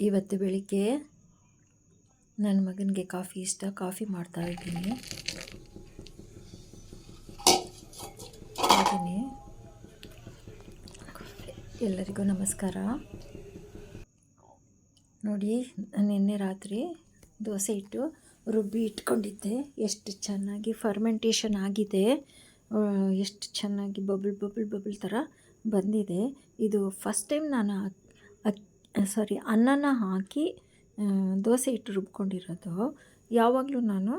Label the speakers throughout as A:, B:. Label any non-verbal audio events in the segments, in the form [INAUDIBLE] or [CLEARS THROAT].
A: ಇವತ್ತು ಬೆಳಿಗ್ಗೆ ನನ್ನ ಮಗನಿಗೆ ಕಾಫಿ ಇಷ್ಟ. ಕಾಫಿ ಮಾಡ್ತಾ ಇದ್ದೀನಿ. ಎಲ್ಲರಿಗೂ ನಮಸ್ಕಾರ. ನೋಡಿ ನಿನ್ನೆ ರಾತ್ರಿ ದೋಸೆ ಇಟ್ಟು ರುಬ್ಬಿ ಇಟ್ಕೊಂಡಿದ್ದೆ. ಎಷ್ಟು ಚೆನ್ನಾಗಿ ಫರ್ಮೆಂಟೇಷನ್ ಆಗಿದೆ. ಎಷ್ಟು ಚೆನ್ನಾಗಿ ಬಬಲ್ ಬಬಲ್ ಬಬಲ್ ಥರ ಬಂದಿದೆ. ಇದು ಫಸ್ಟ್ ಟೈಮ್ ನಾನು ಸಾರಿ, ಅನ್ನನ ಹಾಕಿ ದೋಸೆ ಇಟ್ಟು ರುಬ್ಕೊಂಡಿರೋದು. ಯಾವಾಗಲೂ ನಾನು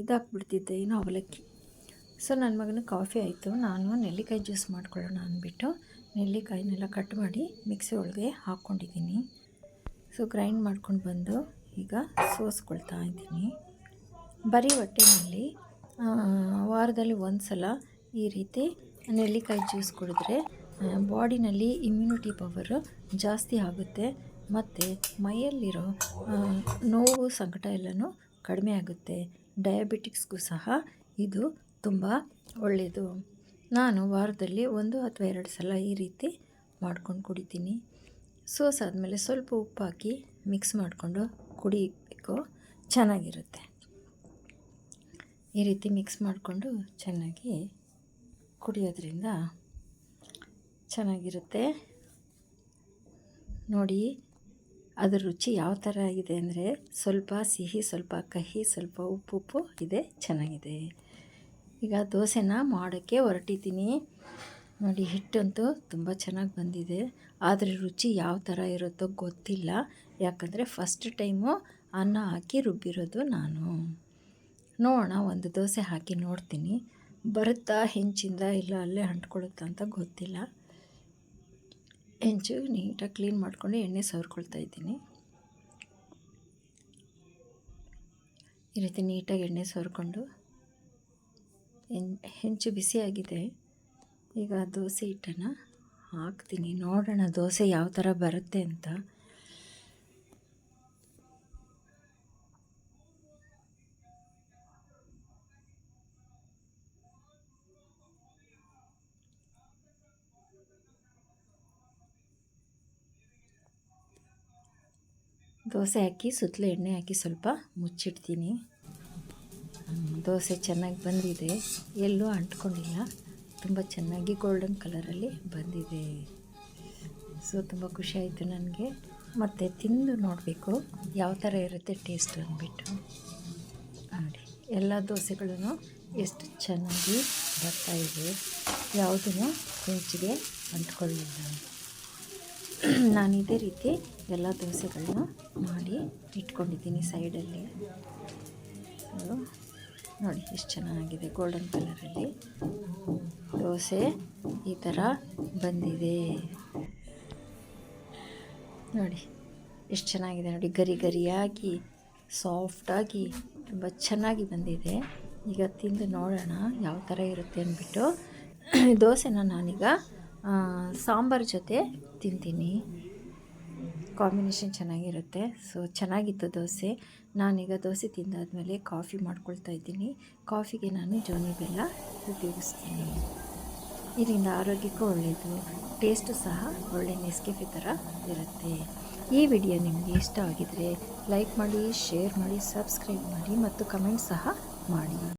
A: ಇದಾಕ್ಬಿಡ್ತಿದ್ದೆ ಏನು ಅವಲಕ್ಕಿ. ಸೊ ನನ್ನ ಮಗನ ಕಾಫಿ ಆಯಿತು. ನಾನು ನೆಲ್ಲಿಕಾಯಿ ಜ್ಯೂಸ್ ಮಾಡ್ಕೊಳ್ಳೋಣ ಅಂದ್ಬಿಟ್ಟು, ನೆಲ್ಲಿಕಾಯಿನೆಲ್ಲ ಕಟ್ ಮಾಡಿ ಮಿಕ್ಸಿ ಒಳಗೆ ಹಾಕ್ಕೊಂಡಿದ್ದೀನಿ. ಸೊ ಗ್ರೈಂಡ್ ಮಾಡ್ಕೊಂಡು ಬಂದು ಈಗ ಸೋಸ್ಕೊಳ್ತಾ ಇದ್ದೀನಿ. ಬರೀ ಹೊಟ್ಟೆನಲ್ಲಿ ವಾರದಲ್ಲಿ ಒಂದು ಸಲ ಈ ರೀತಿ ನೆಲ್ಲಿಕಾಯಿ ಜ್ಯೂಸ್ ಕುಡಿದ್ರೆ ಬಾಡಿನಲ್ಲಿ ಇಮ್ಯುನಿಟಿ ಪವರ್ ಜಾಸ್ತಿ ಆಗುತ್ತೆ. ಮತ್ತು ಮೈಯಲ್ಲಿರೋ ನೋವು ಸಂಕಟ ಎಲ್ಲನೂ ಕಡಿಮೆ ಆಗುತ್ತೆ. ಡಯಾಬಿಟಿಕ್ಸ್ಗೂ ಸಹ ಇದು ತುಂಬ ಒಳ್ಳೆಯದು ನಾನು ವಾರದಲ್ಲಿ ಒಂದು ಅಥವಾ ಎರಡು ಸಲ ಈ ರೀತಿ ಮಾಡ್ಕೊಂಡು ಕುಡಿತೀನಿ. ಸೋಸ್ ಆದಮೇಲೆ ಸ್ವಲ್ಪ ಉಪ್ಪು ಹಾಕಿ ಮಿಕ್ಸ್ ಮಾಡಿಕೊಂಡು ಕುಡಿಬೇಕು. ಚೆನ್ನಾಗಿರುತ್ತೆ. ಈ ರೀತಿ ಮಿಕ್ಸ್ ಮಾಡಿಕೊಂಡು ಚೆನ್ನಾಗಿ ಕುಡಿಯೋದ್ರಿಂದ ಚೆನ್ನಾಗಿರುತ್ತೆ. ನೋಡಿ, ಅದರ ರುಚಿ ಯಾವ ಥರ ಆಗಿದೆ ಅಂದರೆ ಸ್ವಲ್ಪ ಸಿಹಿ, ಸ್ವಲ್ಪ ಕಹಿ, ಸ್ವಲ್ಪ ಉಪ್ಪು ಉಪ್ಪು ಇದೆ, ಚೆನ್ನಾಗಿದೆ. ಈಗ ದೋಸೆನ ಮಾಡೋಕ್ಕೆ ಹೊರಟಿದ್ದೀನಿ. ನೋಡಿ, ಹಿಟ್ಟಂತೂ ತುಂಬ ಚೆನ್ನಾಗಿ ಬಂದಿದೆ. ಆದರೆ ರುಚಿ ಯಾವ ಥರ ಇರುತ್ತೋ ಗೊತ್ತಿಲ್ಲ. ಯಾಕಂದರೆ ಫಸ್ಟ್ ಟೈಮು ಅನ್ನ ಹಾಕಿ ರುಬ್ಬಿರೋದು ನಾನು. ನೋಡೋಣ, ಒಂದು ದೋಸೆ ಹಾಕಿ ನೋಡ್ತೀನಿ. ಬರುತ್ತಾ, ಹೆಂಚಿಂದ, ಇಲ್ಲ ಅಲ್ಲೇ ಅಂಟ್ಕೊಳ್ಳುತ್ತಾ ಅಂತ ಗೊತ್ತಿಲ್ಲ. ಹೆಂಚು ನೀಟಾಗಿ ಕ್ಲೀನ್ ಮಾಡಿಕೊಂಡು ಎಣ್ಣೆ ಸವರ್ಕೊಳ್ತಾ ಇದ್ದೀನಿ. ಈ ರೀತಿ ನೀಟಾಗಿ ಎಣ್ಣೆ ಸವರ್ಕೊಂಡು ಹೆಂಚು ಬಿಸಿಯಾಗಿದೆ ಈಗ ದೋಸೆ ಹಿಟ್ಟನ್ನು ಹಾಕ್ತೀನಿ. ನೋಡೋಣ ದೋಸೆ ಯಾವ ಥರ ಬರುತ್ತೆ ಅಂತ. ದೋಸೆ ಹಾಕಿ ಸುತ್ತಲೂ ಎಣ್ಣೆ ಹಾಕಿ ಸ್ವಲ್ಪ ಮುಚ್ಚಿಡ್ತೀನಿ. ದೋಸೆ ಚೆನ್ನಾಗಿ ಬಂದಿದೆ. ಎಲ್ಲೂ ಅಂಟ್ಕೊಂಡಿಲ್ಲ. ತುಂಬ ಚೆನ್ನಾಗಿ ಗೋಲ್ಡನ್ ಕಲರಲ್ಲಿ ಬಂದಿದೆ. ಸೊ ತುಂಬ ಖುಷಿ ಆಯಿತು ನನಗೆ. ಮತ್ತು ತಿಂದು ನೋಡಬೇಕು. ಯಾವ ಥರ ಇರುತ್ತೆ ಟೇಸ್ಟ್ ಅಂದ್ಬಿಟ್ಟು. ನೋಡಿ, ಎಲ್ಲ ದೋಸೆಗಳೂ ಎಷ್ಟು ಚೆನ್ನಾಗಿ ಬರ್ತಾ ಇದೆ. ಯಾವುದೂ ಹೆಂಚಿಗೆ ಅಂಟ್ಕೊಳ್ಳಿಲ್ಲ [CLEARS THROAT] ನಾನು ಇದೇ ರೀತಿ ಎಲ್ಲ ದೋಸೆಗಳನ್ನ ಮಾಡಿ ಇಟ್ಕೊಂಡಿದ್ದೀನಿ ಸೈಡಲ್ಲಿ. ನೋಡಿ, ಎಷ್ಟು ಚೆನ್ನಾಗಿದೆ ಗೋಲ್ಡನ್ ಕಲರಲ್ಲಿ ದೋಸೆ ಈ ಥರ ಬಂದಿದೆ. ನೋಡಿ, ಎಷ್ಟು ಚೆನ್ನಾಗಿದೆ ನೋಡಿ, ಗರಿ ಗರಿಯಾಗಿ ಸಾಫ್ಟಾಗಿ ತುಂಬ ಚೆನ್ನಾಗಿ ಬಂದಿದೆ. ಈಗ ತಿಂದು ನೋಡೋಣ ಯಾವ ಥರ ಇರುತ್ತೆ ಅಂದ್ಬಿಟ್ಟು. [CLEARS THROAT] ದೋಸೆನ ನಾನೀಗ ಸಾಂಬಾರ್ ಜೊತೆ ತಿಂತೀನಿ. ಕಾಂಬಿನೇಷನ್ ಚೆನ್ನಾಗಿರುತ್ತೆ. ಸೊ, ಚೆನ್ನಾಗಿತ್ತು ದೋಸೆ. ನಾನೀಗ ದೋಸೆ ತಿಂದಾದಮೇಲೆ ಕಾಫಿ ಮಾಡ್ಕೊಳ್ತಾ ಇದ್ದೀನಿ. ಕಾಫಿಗೆ ನಾನು ಜೋನಿ ಬೆಲ್ಲ ಉಪಯೋಗಿಸ್ತೀನಿ. ಇದರಿಂದ ಆರೋಗ್ಯಕ್ಕೂ ಒಳ್ಳೆಯದು ಟೇಸ್ಟು ಸಹ ಒಳ್ಳೆ ನೆಸ್ಕೆಫೆ ಥರ ಇರುತ್ತೆ. ಈ ವಿಡಿಯೋ ನಿಮಗೆ ಇಷ್ಟ ಆಗಿದರೆ ಲೈಕ್ ಮಾಡಿ, ಶೇರ್ ಮಾಡಿ, ಸಬ್ಸ್ಕ್ರೈಬ್ ಮಾಡಿ ಮತ್ತು ಕಮೆಂಟ್ ಸಹ ಮಾಡಿ.